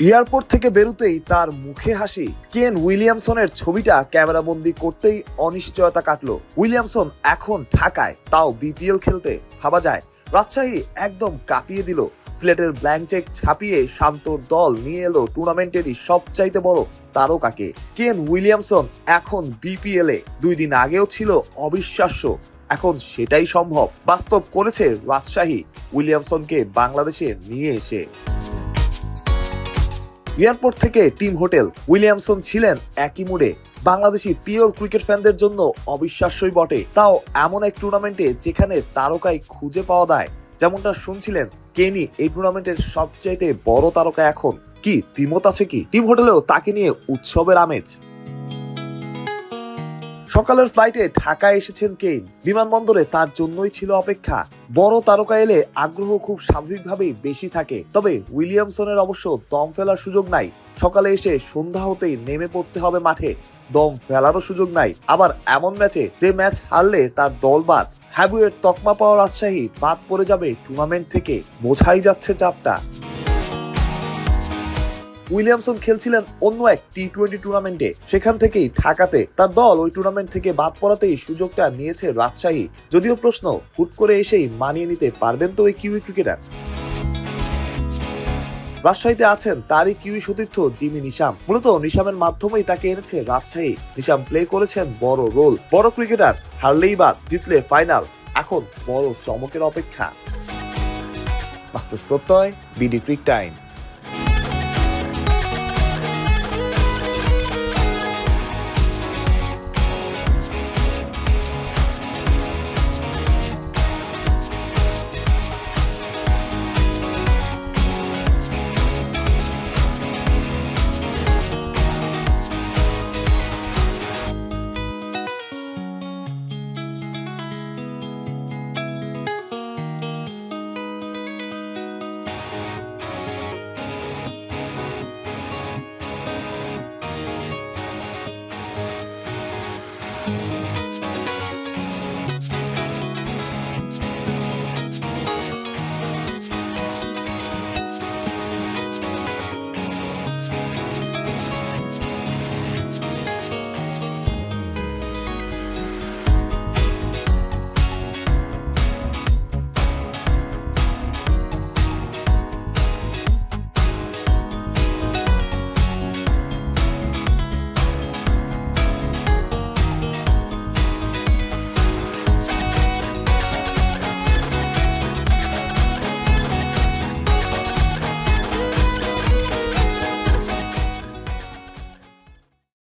Airport থেকে বেরোতেই তার মুখে হাসি। কেন উইলিয়ামসনের ছবিটা ক্যামেরাবন্দি করতেই অনিশ্চয়তা কাটলো। উইলিয়ামসন এখন ঢাকায়, তাও বিপিএল খেলতে। ভাবা যায়, রাজশাহী একদম কাঁপিয়ে দিল। সিলেটের ব্ল্যাঙ্ক চেক ছাপিয়ে শান্তর দল নিয়ে এলো টুর্নামেন্টেরই সবচাইতে বড় তারকাকে। কেন উইলিয়ামসন এখন বিপিএল, দুই দিন আগেও ছিল অবিশ্বাস্য। এখন সেটাই সম্ভব। বাস্তব করেছে রাজশাহী। উইলিয়ামসনকে বাংলাদেশে নিয়ে এসে। এয়ারপোর্ট থেকে টিম হোটেল উইলিয়ামসন ছিলেন একই মুডে। বাংলাদেশি পিওর ক্রিকেট ফ্যানদের জন্য অবিশ্বাস্যই বটে। তাও এমন এক টুর্নামেন্টে যেখানে তারকাই খুঁজে পাওয়া দেয় যেমনটা শুনছিলেন কেনি এই টুর্নামেন্টের সবচাইতে বড় তারকা এখন। কি তিমত আছে কি? টিম হোটেলেও তাকে নিয়ে উৎসবের আমেজ। সকালের ফ্লাইটে ঢাকায় এসেছেন কেইন। বিমানবন্দরে তার জন্যই ছিল অপেক্ষা। বড় তারকা এলে আগ্রহ খুব স্বাভাবিকভাবেই বেশি থাকে। তবে উইলিয়ামসনের অবশ্য দম ফেলার সুযোগ নাই। সকালে এসে সন্ধ্যা হতেই নেমে পড়তে হবে মাঠে। দম ফেলারও সুযোগ নাই। আবার এমন ম্যাচে যে ম্যাচ হারলে তার দল বাদ। হ্যাবুয়ের তকমা পাওয়ার রাজশাহী বাদ পড়ে যাবে টুর্নামেন্ট থেকে। বোঝাই যাচ্ছে চাপটা। উইলিয়ামসন খেলছিলেন অন্য এক টি টোয়েন্টি টুর্নামেন্টে। সেখান থেকেই ঢাকাতে তার দল ওই টুর্নামেন্ট থেকে বাদ পড়াতেই সুযোগটা নিয়েছে রাজশাহী। যদিও প্রশ্ন, হুট করে এসেই মানিয়ে নিতে পারবেন তো ওই কিউই ক্রিকেটার? রাজশাহীতে আছেন তারই কিউই সতীর্থ জিমি নিশাম। মূলত নিশামের মাধ্যমেই তাকে এনেছে রাজশাহী। নিশাম প্লে করেছেন বড় রোল। বড় ক্রিকেটার, হারলেই বাদ, জিতলে ফাইনাল। এখন বড় চমকের অপেক্ষা। প্রত্যয় বিডি ক্রিক টাইম।